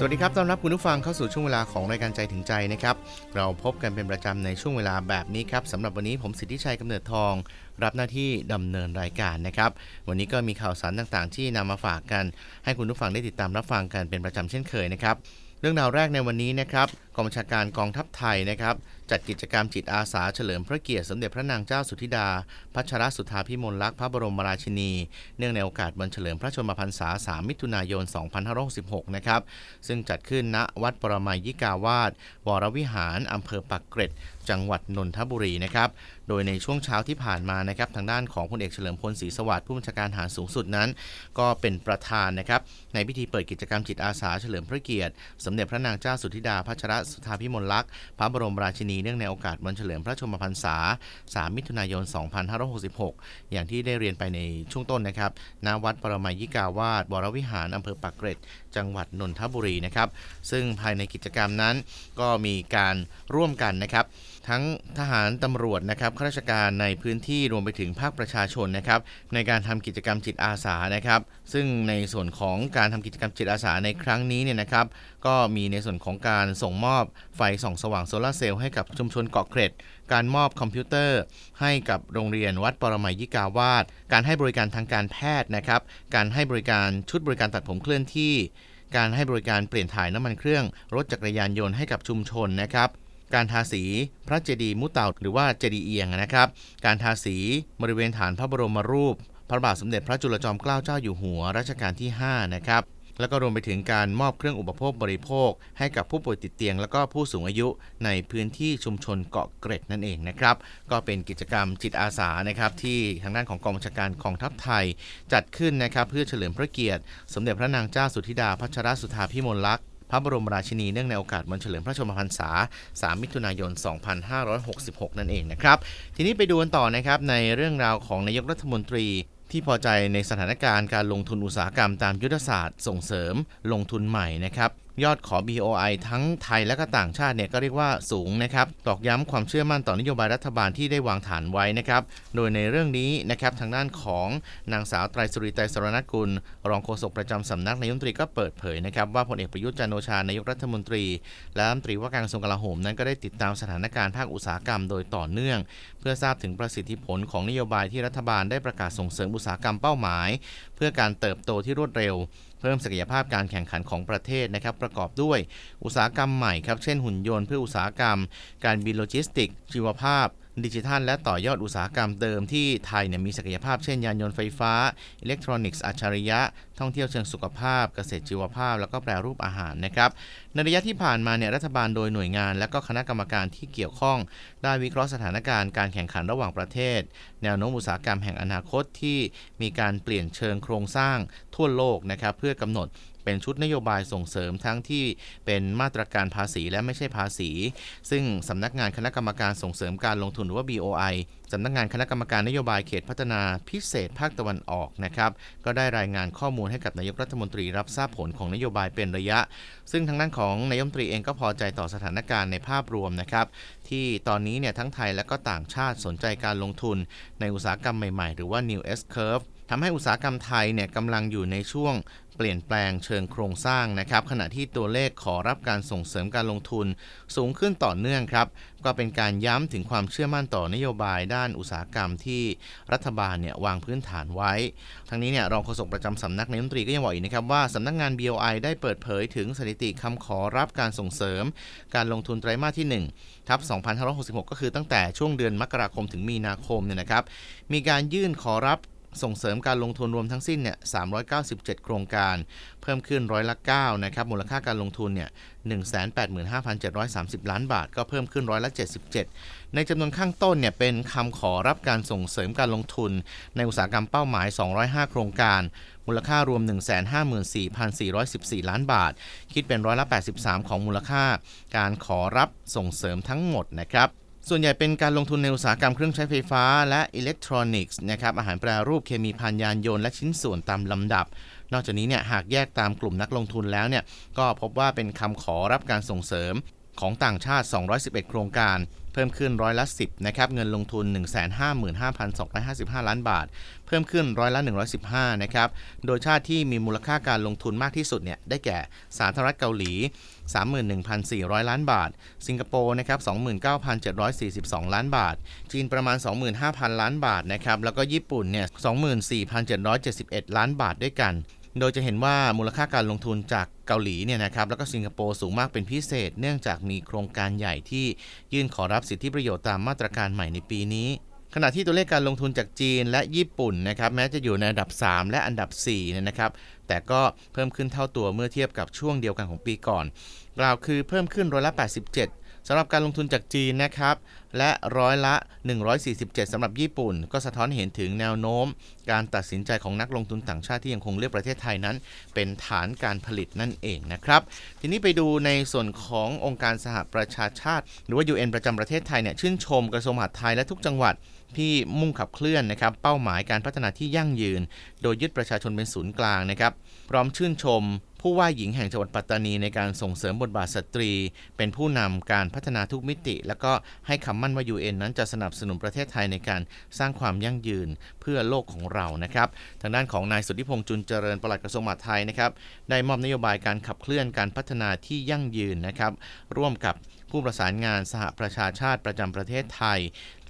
สวัสดีครับ ต้อนรับคุณผู้ฟังเข้าสู่ช่วงเวลาของรายการใจถึงใจนะครับ เราพบกันเป็นประจำในช่วงเวลาแบบนี้ครับสำหรับวันนี้ผมสิทธิชัยกำเนิดทอง รับหน้าที่ดำเนินรายการนะครับ วันนี้ก็มีข่าวสารต่างๆ ที่นำมาฝากกัน ให้คุณผู้ฟังได้ติดตามรับฟังกันเป็นประจำเช่นเคยนะครับ เรื่องราวแรกในวันนี้นะครับ องบัญชาการกองทัพไทยนะครับ จัดกิจกรรมจิตอาสาเฉลิมพระเกียรติสมเด็จพระนางเจ้าสุธิดา พัชรสุธาพิมลลักษณ์พระบรมราชินี เนื่องในโอกาสวันเฉลิมพระชนมพรรษา 3 มิถุนายน 2566 นะครับ ซึ่งจัดขึ้นณวัดปรมัยยิกาวาสวรวิหารอำเภอปักเกร็ด จังหวัดนนทบุรีนะครับ โดยในช่วงเช้าที่ผ่านมานะครับทางด้านของพลเอกเฉลิมพลศรีสวัสดิ์ผู้บัญชาการทหารสูงสุดนั้น ก็เป็นประธานนะครับในพิธีเปิดกิจกรรมจิตอาสาเฉลิมพระเกียรติ สมเด็จพระนางเจ้าสุธิดาพัชรสุธาพิมลลักษณ์พระบรมราชินีเนื่องในโอกาสวันเฉลิมพระชนมพรรษา 3 มิถุนายน 2566 อย่างที่ได้เรียนไปในช่วงต้นนะครับณวัดปรมัยยิกาวาสวรวิหารอำเภอปากเกร็ด จังหวัดนนทบุรีนะครับ ซึ่งภายในกิจกรรมนั้นก็มีการร่วมกันนะครับ ทั้งทหารตำรวจนะครับข้าราชการในพื้นที่รวมไปถึงภาคประชาชนนะครับในการทำกิจกรรมจิตอาสานะครับซึ่งในส่วนของการทำกิจกรรมจิตอาสาในครั้งนี้เนี่ยนะครับก็มีในส่วนของการส่งมอบไฟส่องสว่างโซลาเซลล์ให้กับชุมชนเกาะเกร็ด การมอบคอมพิวเตอร์ ให้กับโรงเรียนวัดปรมัยยิกาวาสการให้บริการทางการแพทย์นะครับการให้บริการชุดบริการตัดผมเคลื่อนที่การให้บริการเปลี่ยนถ่ายน้ำมันเครื่องรถจักรยานยนต์ให้กับชุมชนนะครับ การทาสีพระเจดีย์มุตเตาหรือว่าเจดีย์เอียงนะครับ การทาสีบริเวณฐานพระบรมรูป พระบาทสมเด็จพระจุลจอมเกล้าเจ้าอยู่หัวรัชกาลที่ 5 นะครับแล้วก็รวมไปถึงการมอบเครื่องอุปโภคบริโภค ให้กับผู้ป่วยติดเตียง แล้วก็ผู้สูงอายุในพื้นที่ชุมชนเกาะเกร็ดนั่นเองนะครับ ก็เป็นกิจกรรมจิตอาสานะครับที่ทางด้านของกองบัญชาการกองทัพไทย จัดขึ้นนะครับเพื่อเฉลิมพระเกียรติ สมเด็จพระนางเจ้าสุธิดาพัชรสุธาพิมลลักษณ์ พระบรมราชินีเนื่องในโอกาสวันเฉลิมพระชนมพรรษา 3 มิถุนายน 2566 นั่นเองนะครับ ทีนี้ไปดูกันต่อนะครับในเรื่องราวของนายกรัฐมนตรี ที่พอใจในสถานการณ์การลงทุนอุตสาหกรรมตามยุทธศาสตร์ส่งเสริมลงทุนใหม่นะครับยอดขอ BOI ทั้งไทยและก็ต่างชาติเนี่ยก็เรียกว่าสูงนะครับ ตอกย้ำความเชื่อมั่นต่อนโยบายรัฐบาลที่ได้วางฐานไว้นะครับ โดยในเรื่องนี้นะครับทางด้านของนางสาวไตรสุริไตรสรณกุล รองโฆษกประจำสำนักนายกรัฐมนตรีก็เปิดเผยนะครับว่าพลเอกประยุทธ์จันโอชานายกรัฐมนตรี และรัฐมนตรีว่าการกระทรวงกลาโหมนั้นก็ได้ติดตามสถานการณ์ภาคอุตสาหกรรมโดยต่อเนื่อง เพื่อทราบถึงประสิทธิผลของนโยบายที่รัฐบาลได้ประกาศส่งเสริมอุตสาหกรรมเป้าหมาย เพื่อการเติบโตที่รวดเร็ว เพิ่มศักยภาพการแข่งขันของประเทศนะครับประกอบด้วยอุตสาหกรรมใหม่ครับเช่นหุ่นยนต์เพื่ออุตสาหกรรม การบินโลจิสติก ชีวภาพดิจิทัลและต่อยอดอุตสาหกรรมเดิมที่ไทยเนี่ยมีศักยภาพเช่นยานยนต์ไฟฟ้า อิเล็กทรอนิกส์อัจฉริยะ ท่องเที่ยวเชิงสุขภาพ เกษตรชีวภาพ แล้วก็แปรรูปอาหารนะครับในระยะที่ผ่านมาเนี่ยรัฐบาลโดยหน่วยงาน และก็คณะกรรมการที่เกี่ยวข้อง ได้วิเคราะห์สถานการณ์การแข่งขันระหว่างประเทศ แนวโน้มอุตสาหกรรมแห่งอนาคตที่มีการเปลี่ยนเชิงโครงสร้างทั่วโลกนะครับเพื่อกำหนดเป็นชุดนโยบายส่งเสริมทั้งที่เป็นมาตรการภาษีและไม่ใช่ภาษี ซึ่งสำนักงานคณะกรรมการส่งเสริมการลงทุนหรือว่า BOI สำนักงานคณะกรรมการนโยบายเขตพัฒนาพิเศษภาคตะวันออกนะครับก็ได้รายงานข้อมูลให้กับนายกรัฐมนตรีรับทราบผลของนโยบายเป็นระยะ ซึ่งทางด้านของนายมนตรีเองก็พอใจต่อสถานการณ์ในภาพรวมนะครับที่ตอนนี้เนี่ยทั้งไทยและก็ต่างชาติสนใจการลงทุน ในอุตสาหกรรมใหม่ๆ หรือว่า New S Curve ทำให้อุตสาหกรรมไทยเนี่ยกำลังอยู่ในช่วง เปลี่ยนแปลงเชิงโครงสร้างนะครับ ขณะที่ตัวเลขขอรับการส่งเสริมการลงทุนสูงขึ้นต่อเนื่องครับ ก็เป็นการย้ำถึงความเชื่อมั่นต่อนโยบายด้านอุตสาหกรรมที่รัฐบาลเนี่ยวางพื้นฐานไว้ ทั้งนี้เนี่ยรองโฆษกประจำสำนักนายกรัฐมนตรีก็ยังบอกอีกนะครับว่าสำนักงาน BOI ได้เปิดเผยถึงสถิติคำขอรับการส่งเสริม การลงทุนไตรมาสที่ 1ทับ2566 ก็คือตั้งแต่ช่วงเดือนมกราคมถึงมีนาคมเนี่ยนะครับ มีการยื่นขอรับ ส่งเสริมการลงทุนรวมทั้งสิ้นเนี่ย397 โครงการ เพิ่มขึ้นร้อยละ9นะครับ มูลค่าการลงทุนเนี่ย185,730 ล้านบาท ก็เพิ่มขึ้นร้อยละ77 ในจำนวนข้างต้นเนี่ยเป็นคำขอรับการส่งเสริมการลงทุน ในอุตสาหกรรมเป้าหมาย 205 โครงการ มูลค่ารวม 154,414 ล้านบาท คิดเป็นร้อยละ 83 ของมูลค่า การขอรับส่งเสริมทั้งหมดนะครับ ส่วนใหญ่เป็นการลงทุนในอุตสาหกรรมเครื่องใช้ไฟฟ้าและอิเล็กทรอนิกส์นะครับอาหารแปรรูปเคมีภัณฑ์ยานยนต์และชิ้นส่วนตามลำดับ นอกจากนี้เนี่ยหากแยกตามกลุ่มนักลงทุนแล้วเนี่ยก็พบว่าเป็นคำขอรับการส่งเสริมของต่างชาติ 211 โครงการ เพิ่มขึ้นร้อยละ 10 นะครับ เงินลงทุน 155,255 ล้านบาท เพิ่มขึ้นร้อยละ 115 นะครับ โดยชาติที่มีมูลค่าการลงทุนมากที่สุดเนี่ย ได้แก่สาธารณรัฐเกาหลี 31,400 ล้านบาท สิงคโปร์นะครับ29,742 ล้านบาท จีนประมาณ 25,000 ล้านบาทนะครับแล้วก็ญี่ปุ่นเนี่ย24,771 ล้านบาทด้วยกันโดยจะเห็นว่ามูลค่าการลงทุนจากเกาหลีเนี่ยนะครับแล้วก็สิงคโปร์สูงมากเป็นพิเศษ เนื่องจากมีโครงการใหญ่ที่ยื่นขอรับสิทธิประโยชน์ตามมาตรการใหม่ในปีนี้ ขณะที่ตัวเลขการลงทุนจากจีนและญี่ปุ่นนะครับแม้จะอยู่ในอันดับ 3 และอันดับ4เนี่ยนะครับ แต่ก็เพิ่มขึ้นเท่าตัวเมื่อเทียบกับช่วงเดียวกันของปีก่อน กล่าวคือเพิ่มขึ้นร้อยละ 87สำหรับการลงทุนจากจีนนะครับ และร้อยละ 147สำหรับญี่ปุ่น ก็สะท้อนเห็นถึงแนวโน้ม การตัดสินใจของนักลงทุนต่างชาติที่ยังคงเลือกประเทศไทยนั้น เป็นฐานการผลิตนั่นเองนะครับ ทีนี้ไปดูในส่วนขององค์การสหประชาชาติ หรือว่า UN ประจำประเทศไทยเนี่ยชื่นชมกระทรวงมหาดไทยและทุกจังหวัด ที่มุ่งขับเคลื่อนนะครับเป้าหมายการพัฒนาที่ยั่งยืน โดยยึดประชาชนเป็นศูนย์กลางนะครับ พร้อมชื่นชม ผู้ว่าหญิงแห่งจังหวัดปัตตานีในการส่งเสริมบทบาทสตรี เป็นผู้นำการพัฒนาทุกมิติ แล้วก็ให้คำมั่นว่า UN นั้นจะสนับสนุนประเทศไทยในการสร้างความยั่งยืนเพื่อโลกของเรานะครับทางด้านของนายสุทธิพงษ์จุนเจริญปลัดกระทรวงมหาดไทยนะครับได้มอบนโยบายการขับเคลื่อนการพัฒนาที่ยั่งยืนนะครับร่วมกับ ผู้ประสานงานสหประชาชาติประจำประเทศไทย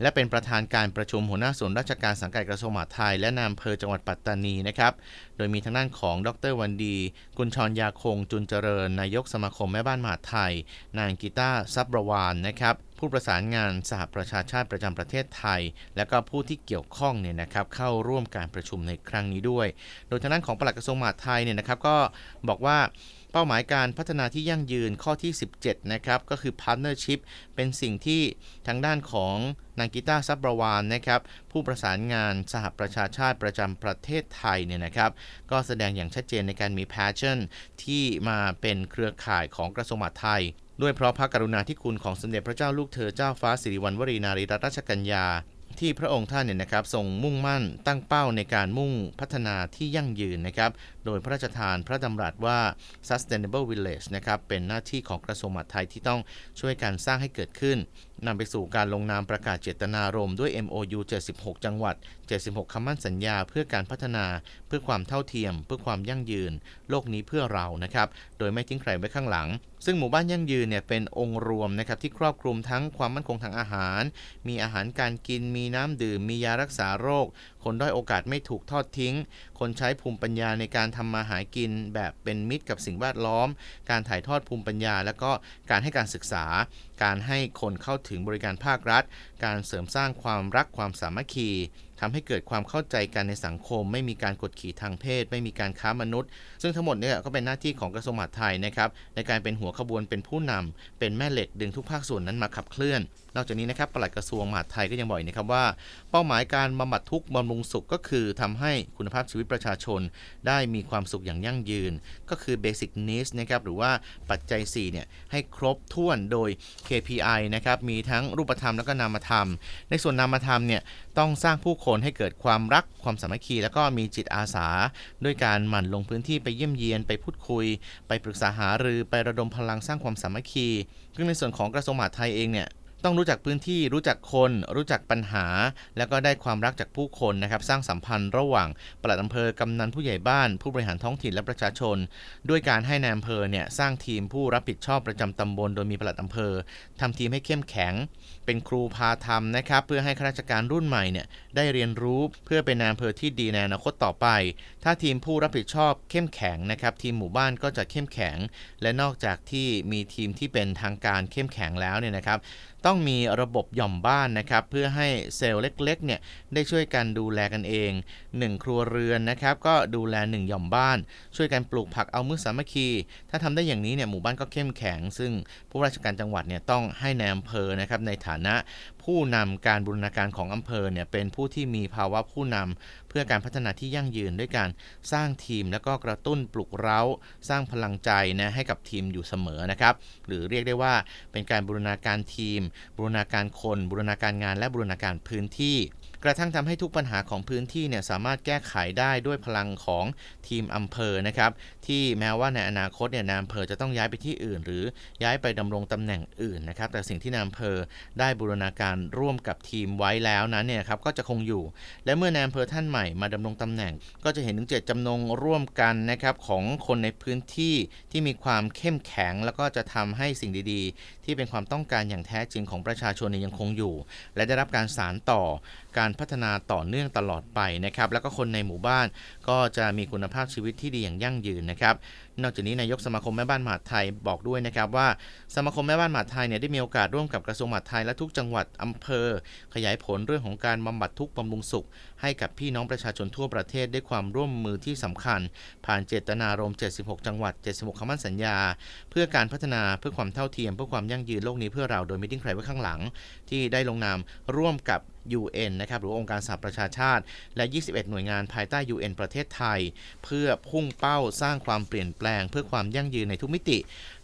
และเป็นประธานการประชุมหัวหน้าส่วนราชการสังกัดกระทรวงมหาดไทย และนายอำเภอจังหวัดปัตตานีนะครับ โดยมีทางด้านของดรวันดี กุลชรยาคง จุนเจริญ นายกสมาคมแม่บ้านมหาดไทย นางกีตาร์ซับประวานนะครับผู้ประสานงานสหประชาชาติประจำประเทศไทย และก็ผู้ที่เกี่ยวข้องเนี่ยนะครับเข้าร่วมการประชุมในครั้งนี้ด้วย โดยทางด้านของปลัดกระทรวงมหาดไทยเนี่ยนะครับก็บอกว่า ป้าหมายการพัฒนาที่ยั่งยืนข้อที่ 17 นะครับ ก็คือ partnership เป็นสิ่งที่ทางด้านของนางกีตาซับประวานนะครับ ผู้ประสานงานสหประชาชาติประจำประเทศไทยเนี่ยนะครับ ก็แสดงอย่างชัดเจนในการมี passion ที่มาเป็นเครือข่ายของกระทรวงมหาดไทยด้วยเพราะพระกรุณาธิคุณของสมเด็จพระเจ้าลูกเธอเจ้าฟ้าสิริวัณวรีนารีรัตนราชกัญญาที่พระองค์ท่านเนี่ยนะครับทรงมุ่งมั่นตั้งเป้าในการมุ่งพัฒนาที่ยั่งยืนนะครับ โดยพระราชทานพระดำรัสว่า sustainable village นะครับเป็นหน้าที่ของกระทรวงมหาดไทยที่ต้องช่วยการสร้างให้เกิดขึ้นนำไปสู่การลงนามประกาศเจตนารมณ์ด้วย MOU 76 จังหวัด 76 คำมั่นสัญญา เพื่อการพัฒนา เพื่อความเท่าเทียม เพื่อความยั่งยืน โลกนี้เพื่อเรา นะครับ โดยไม่ทิ้งใครไว้ข้างหลัง ซึ่งหมู่บ้านยั่งยืนเนี่ยเป็นองค์รวมนะครับที่ครอบคลุมทั้งความมั่นคงทางอาหาร มีอาหารการกิน มีน้ำดื่ม มียารักษาโรค คนด้อยโอกาสไม่ถูกทอดทิ้ง คนใช้ภูมิปัญญาในการทำมาหากินแบบเป็นมิตรกับสิ่งแวดล้อม การถ่ายทอดภูมิปัญญา และก็การให้การศึกษา การให้คนเข้าถึงบริการภาครัฐ การเสริมสร้างความรักความสามัคคีทำให้เกิดความเข้าใจกันในสังคม ไม่มีการกดขี่ทางเพศ ไม่มีการค้ามนุษย์ ซึ่งทั้งหมดเนี่ยก็เป็นหน้าที่ของกระทรวงมหาดไทยนะครับในการเป็นหัวขบวนเป็นผู้นำเป็นแม่เหล็กดึงทุกภาคส่วนนั้นมาขับเคลื่อน นอกจากนี้นะครับปลัดกระทรวงมหาดไทยก็ยังบอกนะครับว่า เป้าหมายการบำบัดทุกข์บำรุงสุขก็คือทำให้คุณภาพชีวิตประชาชน ได้มีความสุขอย่างยั่งยืน ก็คือ basic needs นะครับหรือว่าปัจจัย4เนี่ยให้ครบถ้วนโดย KPI นะครับมีทั้งรูปธรรมแล้วก็นามธรรม ในส่วนนามธรรมเนี่ยต้องสร้างผู้คนให้เกิดความรักความสามัคคี แล้วก็มีจิตอาสา ด้วยการหมั่นลงพื้นที่ไปเยี่ยมเยียนไปพูดคุย ไปปรึกษาหารือไประดมพลังสร้างความสามัคคีซึ่งในส่วนของกระทรวงมหาดไทยเองเนี่ย ต้องรู้จักพื้นที่รู้จักคน รู้จักปัญหา แล้วก็ได้ความรักจากผู้คนนะครับ สร้างสัมพันธ์ระหว่างปลัดอำเภอกำนันผู้ใหญ่บ้าน ผู้บริหารท้องถิ่นและประชาชน ด้วยการให้นายอำเภอเนี่ยสร้างทีมผู้รับผิดชอบประจำตำบล โดยมีปลัดอำเภอทำทีมให้เข้มแข็ง เป็นครูพาทำนะครับ เพื่อให้ข้าราชการรุ่นใหม่เนี่ยได้เรียนรู้เพื่อเป็นนายอำเภอที่ดีในอนาคตต่อไป ถ้าทีมผู้รับผิดชอบเข้มแข็งนะครับ ทีมหมู่บ้านก็จะเข้มแข็ง และนอกจากที่มีทีมที่เป็นทางการเข้มแข็งแล้วเนี่ยนะครับต้องมีระบบหย่อมบ้านนะครับเพื่อให้เซลล์เล็กๆเนี่ยได้ช่วยกันดูแลกันเอง 1 ครัวเรือนนะครับก็ดูแล 1 หย่อมบ้าน ช่วยกันปลูกผักเอามือสามัคคี ถ้าทำได้อย่างนี้เนี่ยหมู่บ้านก็เข้มแข็ง ซึ่งผู้ราชการจังหวัดเนี่ยต้องให้ในายอำเภอนะครับในฐานะ ผู้นำการบูรณาการของอำเภอเนี่ยเป็นผู้ที่มีภาวะผู้นำเพื่อการพัฒนาที่ยั่งยืนด้วยการสร้างทีมแล้วก็กระตุ้นปลุกเร้า สร้างพลังใจนะให้กับทีมอยู่เสมอนะครับ หรือเรียกได้ว่าเป็นการบูรณาการทีม บูรณาการคน บูรณาการงานและบูรณาการพื้นที่ กระทั่งทำให้ทุกปัญหาของพื้นที่เนี่ยสามารถแก้ไขได้ด้วยพลังของทีมอำเภอนะครับที่แม้ว่าในอนาคตเนี่ยนายอำเภอจะต้องย้ายไปที่อื่น หรือย้ายไปดำรงตำแหน่งอื่นนะครับแต่สิ่งที่นายอำเภอได้บูรณาการร่วมกับทีมไว้แล้วนั้นเนี่ยครับก็จะคงอยู่ และเมื่อนายอำเภอท่านใหม่มาดำรงตำแหน่ง ก็จะเห็นถึงเจตจำนงร่วมกันนะครับของคนในพื้นที่ที่มีความเข้มแข็ง แล้วก็จะทำให้สิ่งดีๆ ที่เป็นความต้องการอย่างแท้จริงของประชาชนนยังคงอยู่ และได้รับการสานต่อการพัฒนาต่อเนื่องตลอดไปนะครับแล้วก็คนในหมู่บ้านก็จะมีคุณภาพชีวิตที่ดีอย่างยั่งยืนนะครับ นอกจากนี้นายกสมาคมแม่บ้านมหาดไทยบอกด้วยนะครับว่า สมาคมแม่บ้านมหาดไทยเนี่ยได้มีโอกาสร่วมกับกระทรวงมหาดไทยและทุกจังหวัดอำเภอ ขยายผลเรื่องของการบำบัดทุกข์บำรุงสุข ให้กับพี่น้องประชาชนทั่วประเทศด้วยความร่วมมือที่สำคัญ ผ่านเจตนารมณ์ 76 จังหวัด 76คำมั่นสัญญา เพื่อการพัฒนาเพื่อความเท่าเทียมเพื่อความยั่งยืนโลกนี้เพื่อเราโดยไม่ทิ้งใครไว้ข้างหลัง ที่ได้ลงนามร่วมกับ UN นะครับหรือองค์การสหประชาชาติ และ 21 หน่วยงานภายใต้ UN ประเทศไทย เพื่อพุ่งเป้าสร้างความเปลี่ยนแปลงเพื่อความยั่งยืนในทุกมิติ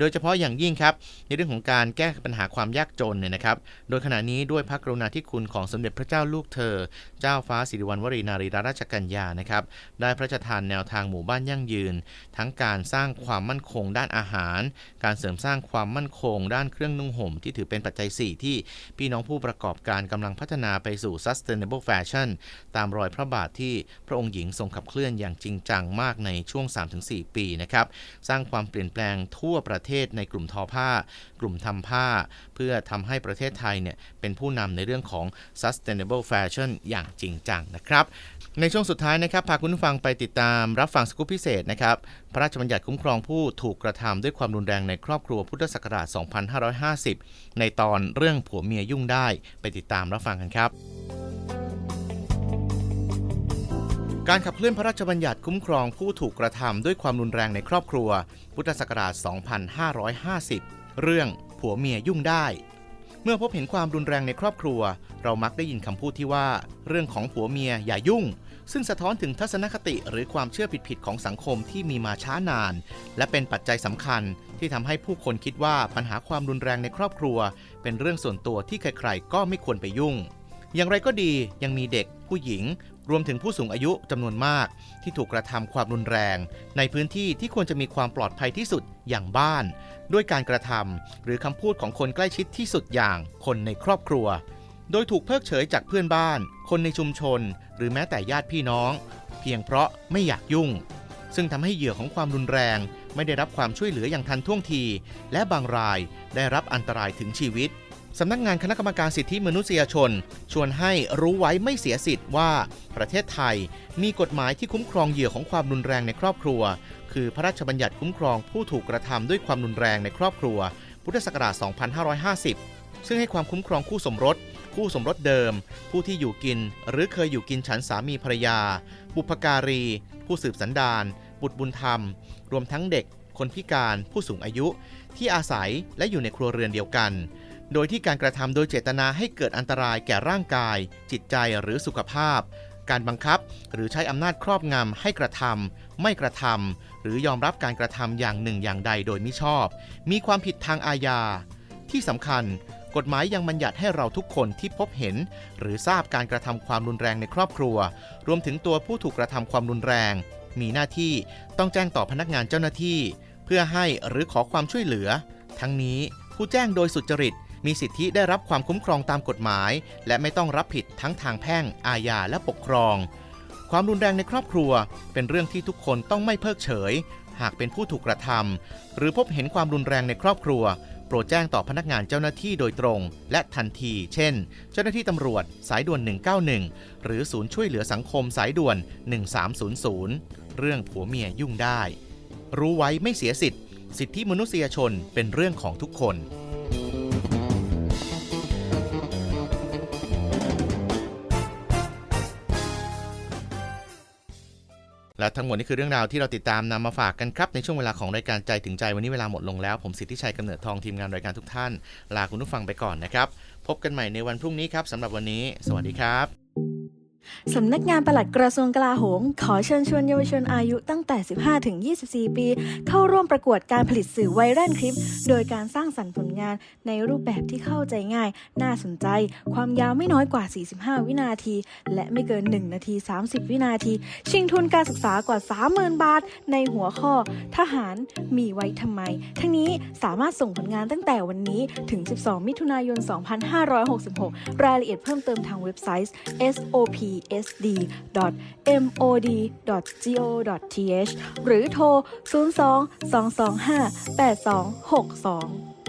โดยเฉพาะอย่างยิ่งครับ ในเรื่องของการแก้ปัญหาความยากจนเนี่ยนะครับ โดยขณะนี้ด้วยพระกรุณาธิคุณของสมเด็จพระเจ้าลูกเธอ เจ้าฟ้าสิริวัณวรีนารีราชกัญญานะครับได้พระราชทานแนวทางหมู่บ้านยั่งยืน ทั้งการสร้างความมั่นคงด้านอาหาร การเสริมสร้างความมั่นคง ด้านเครื่องนุ่งห่ม ที่ถือเป็นปัจจัย 4 ที่พี่น้องผู้ประกอบการกำลังพัฒนาไปสู่ sustainable fashion ตามรอยพระบาทที่พระองค์หญิงทรงขับเคลื่อนอย่างจริงจังมากในช่วง 3-4 ปีนะครับสร้างความเปลี่ยนแปลงทั่วประเทศในกลุ่มทอผ้า กลุ่มทำผ้า เพื่อทำให้ประเทศไทยเนี่ยเป็นผู้นำในเรื่องของ sustainable fashion อย่างจริงจังนะครับในช่วงสุดท้ายนะครับพาคุณผู้ฟังไปติดตามรับฟังสกู๊ปพิเศษนะครับ พระราชบัญญัติคุ้มครองผู้ถูกกระทำด้วยความรุนแรงในครอบครัวพุทธศักราช 2550 ในตอนเรื่องผัวเมียยุ่งได้ไปติดตามรับฟังกันครับ การขับเคลื่อนพระราชบัญญัติคุ้มครองผู้ถูกกระทำด้วยความรุนแรงในครอบครัว พุทธศักราช 2550 เรื่องผัวเมียยุ่งได้ เมื่อพบเห็นความรุนแรงในครอบครัว เรามักได้ยินคำพูดที่ว่า เรื่องของผัวเมียอย่ายุ่ง ซึ่งสะท้อนถึงทัศนคติหรือความเชื่อผิดๆของสังคมที่มีมาช้านาน และเป็นปัจจัยสำคัญที่ทำให้ผู้คนคิดว่าปัญหาความรุนแรงในครอบครัว เป็นเรื่องส่วนตัวที่ใครๆ ก็ไม่ควรไปยุ่งอย่างไรก็ดียังมีเด็กผู้หญิง รวมถึงผู้สูงอายุจำนวนมาก ที่ถูกกระทำความรุนแรง ในพื้นที่ที่ควรจะมีความปลอดภัยที่สุดอย่างบ้าน ด้วยการกระทำหรือคำพูดของคนใกล้ชิดที่สุดอย่างคนในครอบครัว โดยถูกเพิกเฉยจากเพื่อนบ้าน คนในชุมชน หรือแม้แต่ญาติพี่น้อง เพียงเพราะไม่อยากยุ่ง ซึ่งทำให้เหยื่อของความรุนแรง ไม่ได้รับความช่วยเหลืออย่างทันท่วงที และบางรายได้รับอันตรายถึงชีวิต สำนักงานคณะกรรมการสิทธิมนุษยชน ชวนให้รู้ไว้ไม่เสียสิทธิ์ว่า ประเทศไทยมีกฎหมายที่คุ้มครองเหยื่อของความรุนแรงในครอบครัว คือพระราชบัญญัติคุ้มครองผู้ถูกกระทำด้วยความรุนแรงในครอบครัว พุทธศักราช 2550 ซึ่งให้ความคุ้มครองคู่สมรส คู่สมรสเดิม ผู้ที่อยู่กิน หรือเคยอยู่กินฉันสามีภรรยา บุพการี ผู้สืบสันดาน บุตรบุญธรรม รวมทั้งเด็ก คนพิการ ผู้สูงอายุ ที่อาศัยและอยู่ในครัวเรือนเดียวกัน โดยที่การกระทำโดยเจตนาให้เกิดอันตรายแก่ร่างกาย จิตใจหรือสุขภาพ การบังคับหรือใช้อำนาจครอบงำให้กระทำไม่กระทำหรือยอมรับการกระทำอย่างหนึ่งอย่างใดโดยมิชอบ มีความผิดทางอาญา ที่สำคัญกฎหมายยังบัญญัติให้เราทุกคนที่พบเห็น หรือทราบการกระทำความรุนแรงในครอบครัว รวมถึงตัวผู้ถูกกระทำความรุนแรง มีหน้าที่ต้องแจ้งต่อพนักงานเจ้าหน้าที่ เพื่อให้หรือขอความช่วยเหลือ ทั้งนี้ผู้แจ้งโดยสุจริต มีสิทธิได้รับความคุ้มครองตามกฎหมาย และไม่ต้องรับผิดทั้งทางแพ่ง อาญาและปกครอง ความรุนแรงในครอบครัว เป็นเรื่องที่ทุกคนต้องไม่เพิกเฉย หากเป็นผู้ถูกกระทำหรือพบเห็นความรุนแรงในครอบครัว โปรดแจ้งต่อพนักงานเจ้าหน้าที่โดยตรง และทันที เช่น เจ้าหน้าที่ตำรวจ สายด่วน 191 หรือศูนย์ช่วยเหลือสังคมสายด่วน 1300 เรื่องผัวเมียยุ่งได้ รู้ไว้ไม่เสียสิทธิ์สิทธิมนุษยชนเป็นเรื่องของทุกคน และทั้งหมดนี้คือเรื่องราวที่เราติดตามนำมาฝากกันครับ ในช่วงเวลาของรายการใจถึงใจวันนี้เวลาหมดลงแล้ว ผมสิทธิชัยกำเนิดทองทีมงานรายการทุกท่าน ลาคุณผู้ฟังไปก่อนนะครับ พบกันใหม่ในวันพรุ่งนี้ครับสำหรับวันนี้ สวัสดีครับ สำนักงานปลัดกระทรวงกลาโหม ขอเชิญชวนเยาวชนอายุตั้งแต่ 15 ถึง 24 ปี เข้าร่วมประกวดการผลิตสื่อไวรัลคลิป โดยการสร้างสรรค์ผลงานในรูปแบบที่เข้าใจง่าย น่าสนใจ ความยาวไม่น้อยกว่า 45 วินาที และไม่เกิน 1 นาที 30 วินาที ชิงทุนการศึกษากว่า 30,000 บาท ในหัวข้อ ทหารมีไว้ทำไม ทั้งนี้สามารถส่งผลงานตั้งแต่วันนี้ถึง 12 มิถุนายน 2566 รายละเอียดเพิ่มเติมทางเว็บไซต์ sop esd.mod.go.th หรือโทร 02 225 8262